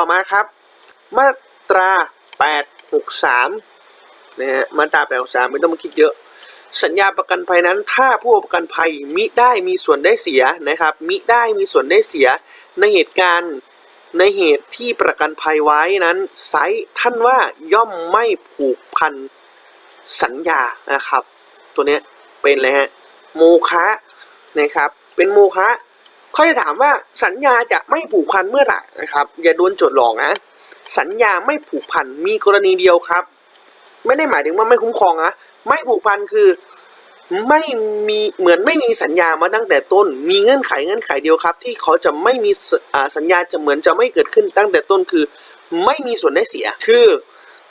ต่อมาครับ มาตรา 863นะฮะมาตรา 863 ไม่ต้องมาคิดเยอะ สัญญาประกันภัยนั้น ถ้าผู้ประกันภัยมิได้มีส่วนได้เสียนะครับ มิได้มีส่วนได้เสียในเหตุการณ์ในเหตุที่ประกันภัยไว้นั้นไซท่านว่าย่อมไม่ผูกพันสัญญานะครับ ตัวเนี้ยเป็นเลยฮะโมคะนะครับ เป็นโมคะ เขาจะถามว่าสัญญาจะไม่ผูกพันเมื่อไหร่นะครับ อย่าโดนโจทย์หลอกนะ สัญญาไม่ผูกพันมีกรณีเดียวครับ ไม่ได้หมายถึงว่าไม่คุ้มครองนะไม่ผูกพันคือไม่มีเหมือนไม่มีสัญญามาตั้งแต่ต้น มีเงื่อนไขเงื่อนไขเดียวครับ ที่เขาจะไม่มีสัญญาจะเหมือนจะไม่เกิดขึ้นตั้งแต่ต้นคือ ไม่มีส่วนได้เสีย คือ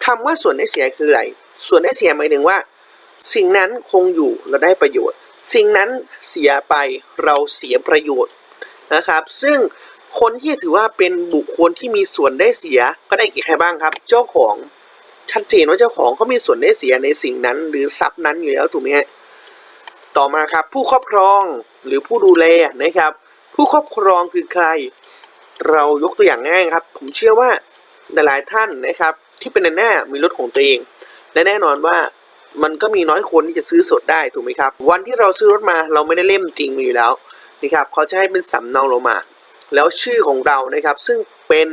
คำว่าส่วนได้เสียคืออะไร ส่วนได้เสียหมายถึงว่า สิ่งนั้นคงอยู่เราได้ประโยชน์ สิ่งนั้นเสียไปเราเสียประโยชน์ นะครับ ซึ่งคนที่ถือว่าเป็นบุคคลที่มีส่วนได้เสียก็ได้แก่ใครบ้างครับ เจ้าของชัดเจนว่าเจ้าของเขามีส่วนได้เสียในสิ่งนั้น หรือทรัพย์นั้นอยู่แล้วถูกไหมฮะต่อมาครับผู้ครอบครองหรือผู้ดูแลนะครับ ผู้ครอบครองคือใคร เรายกตัวอย่างง่ายครับ ผมเชื่อว่าหลายๆท่านนะครับ ที่เป็นในหน้ามีรถของตัวเอง และแน่นอนว่ามันก็มีน้อยคนที่จะซื้อสดได้ถูกไหมครับ วันที่เราซื้อรถมาเราไม่ได้เล่มจริงมาอยู่แล้ว นะครับเขาจะให้เป็นสำเนาเรามา แล้วชื่อของเรานะครับ ซึ่งเป็น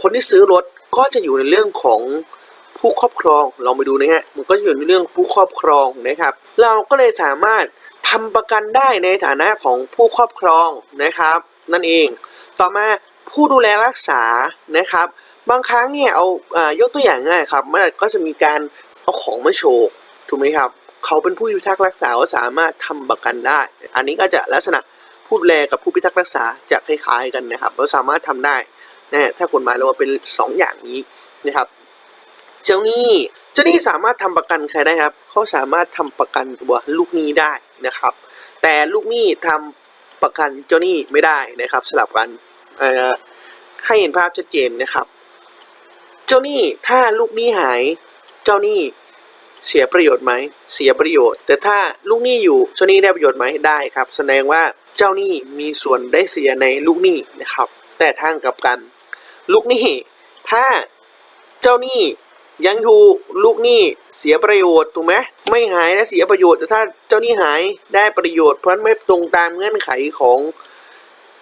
คนที่ซื้อรถก็จะอยู่ในเรื่องของผู้ครอบครองลองไปดูนะฮะมันก็อยู่ในเรื่องผู้ครอบครองนะครับ เราก็เลยสามารถทำประกันได้ในฐานะของผู้ครอบครองนะครับ นั่นเอง ต่อมาผู้ดูแลรักษานะครับ บางครั้งเนี่ยเอาอยกตัวอย่างง่ายครับมันก็จะมีการเอาของมาโชว์ถูกไหมครับ เขาเป็นผู้พิทักษ์รักษาก็สามารถทำประกันได้ อันนี้ก็จะลักษณะ ผู้ดูแลกับผู้พิทักษ์รักษาจะคล้ายๆกันนะครับเราสามารถทำได้นะถ้ากฎหมายเราว่าเป็นสองอย่างนี้นะครับ เจ้าหนี้เจ้าหนี้สามารถทำประกันใครได้ครับเขาสามารถทำประกันตัวลูกหนี้ได้นะครับ แต่ลูกหนี้ทำประกันเจ้าหนี้ไม่ได้นะครับสลับกันให้เห็นภาพชัดเจนนะครับ เจ้าหนี้ถ้าลูกหนี้หาย เจ้าหนี้ เสียประโยชน์ไหม เสียประโยชน์ แต่ถ้าลูกหนี้อยู่เจ้าหนี้ได้ประโยชน์ไหมได้ครับ แสดงว่าเจ้าหนี้มีส่วนได้เสียในลูกหนี้นะครับ แต่ทางกับกัน ลูกหนี้ถ้าเจ้าหนี้ยังอยู่ลูกหนี้เสียประโยชน์ถูกไหมไม่หายและเสียประโยชน์แต่ถ้าเจ้าหนี้หายได้ประโยชน์เพราะฉะนั้นไม่ตรงตามเงื่อนไขของ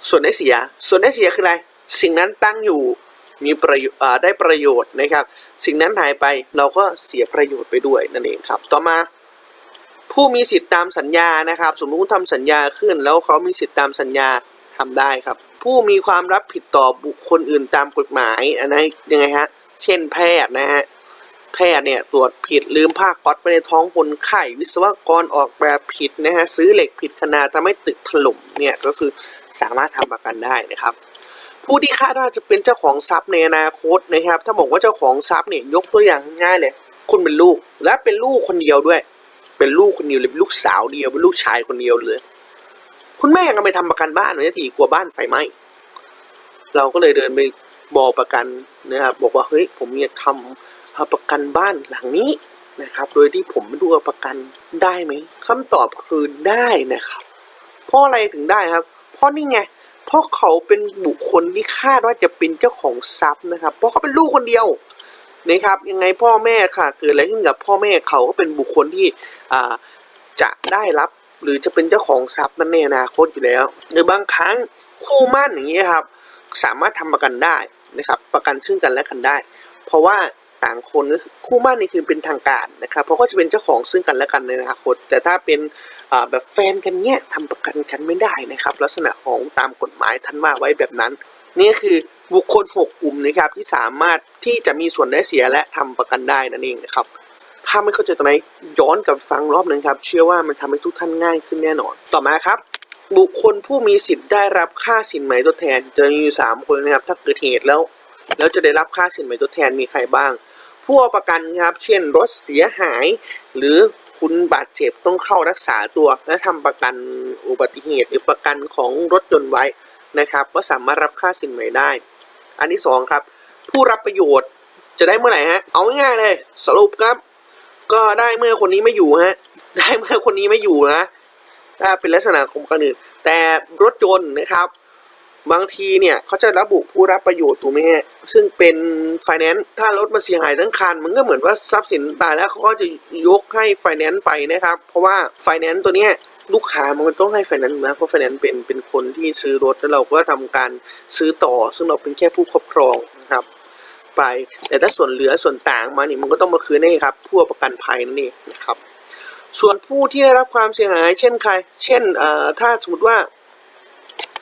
ส่วนได้เสีย ส่วนได้เสียคืออะไร สิ่งนั้นตั้งอยู่ มีประโยชน์ได้ประโยชน์นะครับ สิ่งนั้นหายไปเราก็เสียประโยชน์ไปด้วยนั่นเองครับ ต่อมา ผู้มีสิทธิ์ตามสัญญานะครับ สมมติทำสัญญาขึ้น แล้วเขามีสิทธิ์ตามสัญญาทำได้ครับ ผู้มีความรับผิดต่อบุคคลอื่นตามกฎหมายอันนั้นยังไงฮะเช่นแพทย์นะฮะแพทย์เนี่ยตรวจผิดลืมผ้าก๊อตไว้ในท้องคนไข้วิศวกรออกแบบผิดนะฮะซื้อเหล็กผิดขนาดทำให้ตึกถล่มเนี่ยก็คือสามารถทำประกันได้นะครับ ผู้ที่คาดว่าจะเป็นเจ้าของทรัพย์ในอนาคตนะครับ ถ้าบอกว่าเจ้าของทรัพย์เนี่ยยกตัวอย่างง่ายเลยคุณเป็นลูกและเป็นลูกคนเดียวด้วย เป็นลูกคนเดียวเลยเป็นลูกสาวเดียวเป็นลูกชายคนเดียวเลย คุณแม่ก็ไปทำประกันบ้านไว้ทีกลัวบ้านไฟไหม้เราก็เลยเดินไปบอกประกันนะครับ บอกว่าเฮ้ยผมอยากทำประกันบ้านหลังนี้นะครับ โดยที่ผมไม่รู้ว่าประกันได้ไหมคำตอบคือได้นะครับเพราะอะไรถึงได้ครับ เพราะนี่ไง เพราะเขาเป็นบุคคลที่คาดว่าจะเป็นเจ้าของทรัพย์นะครับ เพราะเขาเป็นลูกคนเดียวนะครับ ยังไงพ่อแม่ค่ะ เกิดอะไรขึ้นกับพ่อแม่เขาก็เป็นบุคคลที่อ่าจะได้รับหรือจะเป็นเจ้าของทรัพย์นั้นในอนาคตอยู่แล้ว หรือบางครั้งคู่มั่นอย่างนี้ครับ สามารถทำประกันได้นะครับ ประกันซึ่งกันและกันได้ เพราะว่า ต่างคนก็คู่มั่นนี่คือเป็นทางการนะครับเพราะก็จะเป็นเจ้าของซึ่งกันและกันในอนาคตแต่ถ้าเป็นแบบแฟนกันเนี้ยทำประกันกันไม่ได้นะครับ ลักษณะของตามกฎหมายท่านว่าไว้แบบนั้น นี่คือบุคคลหกกลุ่มนะครับที่สามารถที่จะมีส่วนได้เสียและทำประกันได้นั่นเองนะครับถ้าไม่เข้าใจตรงไหนย้อนกลับฟังรอบหนึ่งครับ เชื่อว่ามันทำให้ทุกท่านง่ายขึ้นแน่นอน ต่อมาครับ บุคคลผู้มีสิทธิ์ได้รับค่าสินไหมทดแทน จะมีอยู่สามคนนะครับ ถ้าเกิดเหตุแล้ว แล้วจะได้รับค่าสินไหมทดแทนมีใครบ้าง ผู้เอาประกันครับ เช่นรถเสียหาย หรือคุณบาดเจ็บต้องเข้ารักษาตัว และทำประกันอุบัติเหตุหรือประกันของรถยนต์ไว้นะครับ ก็สามารถรับค่าสินไหมได้ อันที่สองครับ ผู้รับประโยชน์จะได้เมื่อไหร่ฮะ เอาง่ายๆเลย สรุปครับ ก็ได้เมื่อคนนี้ไม่อยู่ฮะ ได้เมื่อคนนี้ไม่อยู่นะถ้าเป็นลักษณะของคนอื่นแต่รถยนต์นะครับ บางทีเนี่ยเขาจะระบุผู้รับประโยชน์ถูกไหมฮะซึ่งเป็นไฟแนนซ์ถ้ารถมาเสียหายทั้งคัน มันก็เหมือนว่าทรัพย์สินตายแล้วเขาก็จะยกให้ไฟแนนซ์ไปนะครับ เพราะว่าไฟแนนซ์ตัวเนี้ยลูกค้ามันต้องให้ไฟแนนซ์นะเพราะไฟแนนซ์เป็นเป็นคนที่ซื้อรถแล้วเราก็ทำการซื้อต่อ ซึ่งเราเป็นแค่ผู้ครอบครองนะครับ ไป แต่ถ้าส่วนเหลือส่วนต่างมาเนี่ยมันก็ต้องมาคืนให้ครับผู้ประกันภัยนั่นเองนะครับ ส่วนผู้ที่ได้รับความเสียหาย เช่นใคร เช่นเอ่อถ้าสมมติว่า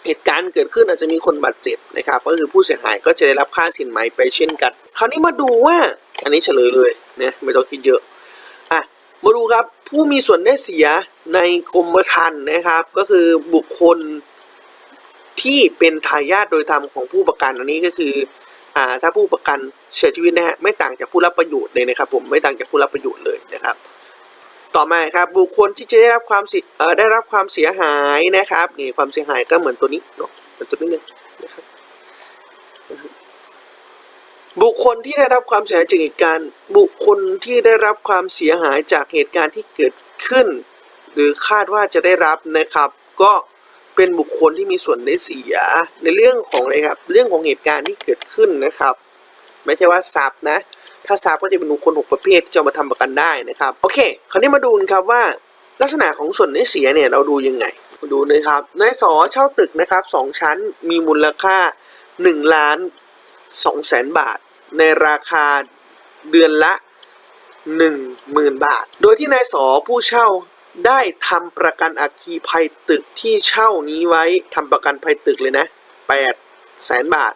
เหตุการณ์เกิดขึ้นอาจจะมีคนบาดเจ็บนะครับก็คือผู้เสียหายก็จะได้รับค่าสินไหมไปเช่นกัน คราวนี้มาดูว่าอันนี้เฉลยเลยนะไม่ต้องคิดเยอะอะมาดูครับผู้มีส่วนได้เสียในกรมธรรม์นะครับ ก็คือบุคคลที่เป็นทายาทโดยธรรมของผู้ประกันอันนี้ก็คืออ่าถ้าผู้ประกันเสียชีวิตนะฮะไม่ต่างจากผู้รับประโยชน์เลยนะครับผมไม่ต่างจากผู้รับประโยชน์เลยนะครับ ต่อมาครับบุคคลที่จะได้รับความเสียเอ่อได้รับความเสียหายนะครับนี่ความเสียหายก็เหมือนตัวนี้เนาะเหมือนตัวนี้เลยนะครับบุคคลที่ได้รับความเสียหายจากเหตุการณ์ บุคคลที่ได้รับความเสียหายจากเหตุการณ์ที่เกิดขึ้น หรือคาดว่าจะได้รับนะครับ ก็เป็นบุคคลที่มีส่วนได้เสียในเรื่องของอะไรครับ เรื่องของเหตุการณ์ที่เกิดขึ้นนะครับ ไม่ใช่ว่าทรัพย์นะ ถ้าทรัพย์ก็จะเป็นบุคคลหกประเภทที่จะมาทำประกันได้นะครับ โอเค คราวนี้มาดูกันครับว่า ลักษณะของส่วนได้เสียเนี่ยเราดูยังไงมาดูเลยครับนายสอเช่าตึกนะครับสองชั้นมีมูลค่า1ล้าน2แสนบาท ในราคาเดือนละ 10,000 บาท โดยที่นายสอผู้เช่าได้ทำประกันอัคคีภัยตึกที่เช่านี้ไว้ทำประกันภัยตึกเลยนะ8แสนบาท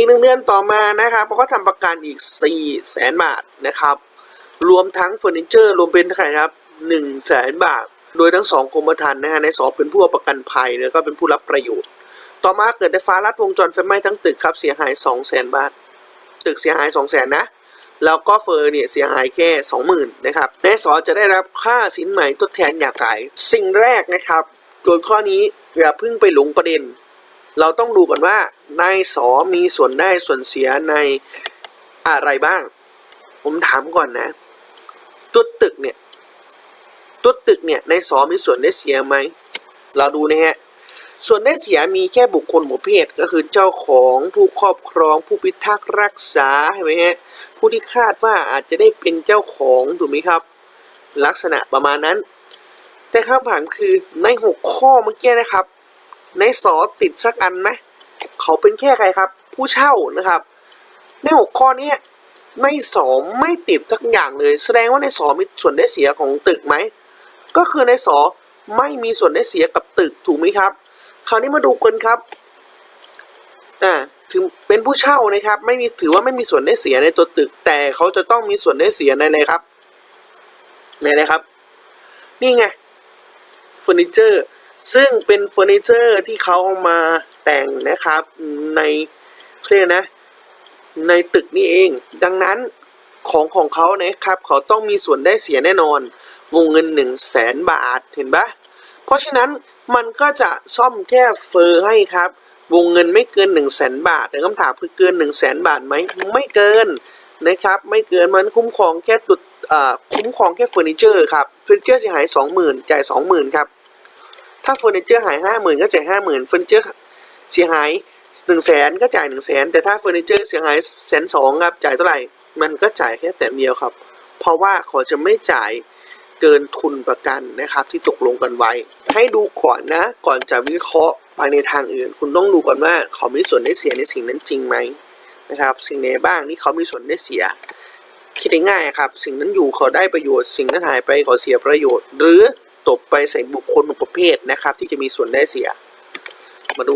อีกหนึ่งเดือนต่อมานะครับเขาก็ทำประกันอีก4แสนบาทนะครับ รวมทั้งเฟอร์นิเจอร์รวมเป็นเท่าไหร่ครับ1แสนบาท โดยทั้งสองกรมธรรม์นะฮะในสอเป็นผู้เอาประกันภัยแล้วก็เป็นผู้รับประโยชน์ ต่อมาเกิดไฟฟ้าลัดวงจรไฟไหม้ทั้งตึกครับเสียหาย2แสนบาท ตึกเสียหาย2แสนนะแล้วก็เฟอร์เนี่ยเสียหายแค่สองหมื่นะครับนายสอจะได้รับค่าสินไหม่ทดแทนอย่างไรสิ่งแรกนะครับโจทย์ข้อนี้อย่าเพิ่งไปหลงประเด็น เราต้องดูก่อนว่านายสอมีส่วนได้ส่วนเสียในอะไรบ้าง ผมถามก่อนนะ ตัวตึกเนี่ย ตัวตึกเนี่ยนายสอมีส่วนได้เสียไหม เราดูนะฮะ ส่วนได้เสียมีแค่บุคคลประเภทก็คือเจ้าของผู้ครอบครองผู้พิทักษ์รักษาใช่ไหมฮะ ผู้ที่คาดว่าอาจจะได้เป็นเจ้าของถูกไหมครับ ลักษณะประมาณนั้น แต่คำถามคือในหกข้อเมื่อกี้นะครับ ในสอติดสักอันไหมเขาเป็นแค่ใครครับ ผู้เช่านะครับ ในหกข้อนี้ในสอไม่ติดสักอย่างเลย แสดงว่าในสอมีส่วนได้เสียของตึกไหมก็คือในสอไม่มีส่วนได้เสียกับตึกถูกไหมครับ คราวนี้มาดูกันครับอ่าถึงเป็นผู้เช่านะครับ ไม่มีถือว่าไม่มีส่วนได้เสียในตัวตึก แต่เขาจะต้องมีส่วนได้เสียในอะไรครับในอะไรครับ นี่ไงเฟอร์นิเจอร์ ซึ่งเป็นเฟอร์นิเจอร์ที่เขาเอามาแต่งนะครับในเรียกนะในตึกนี่เอง ดังนั้นของของเขานะครับ เขาต้องมีส่วนได้เสียแน่นอน วงเงินหนึ่งแสนบาทเห็นปะเพราะฉะนั้นมันก็จะซ่อมแค่เฟอร์ให้ครับ วงเงินไม่เกิน1นึ่งแสนบาทแต่คำถามคือเกิน1นึ่งแสนบาทไหมไม่เกินนะครับ ไม่เกินมันคุ้มครองแค่ตุดอ่าคุ้มครองแค่เฟอร์นิเจอร์ครับเฟอร์นิเจอร์เสียหายสองหมื่นจ่ายสองหมื่นครับ ถ้าเฟอร์นิเจอร์หายห้าหมื่นก็จ่ายห้าหมื่นเฟอร์นิเจอร์เสียหายหนึ่งแสนก็จ่ายหนึ่งแสนแต่ถ้าเฟอร์นิเจอร์เสียหายแสนสองครับจ่ายเท่าไหร่ มันก็จ่ายแค่แสนเดียวครับ เพราะว่าเขาจะไม่จ่ายเกินทุนประกันนะครับ ที่ตกลงกันไว้ ให้ดูก่อนนะ ก่อนจะวิเคราะห์ไปในทางอื่น คุณต้องดูก่อนว่าเขามีส่วนได้เสียในสิ่งนั้นจริงไหมนะครับ สิ่งไหนบ้างที่เขามีส่วนได้เสีย คิดง่ายครับ สิ่งนั้นอยู่เขาได้ประโยชน์ สิ่งนั้นหายไปเขาเสียประโยชน์ หรือ ตบไปใส่บุคคลประเภทนะครับ ที่จะมีส่วนได้เสีย มาดู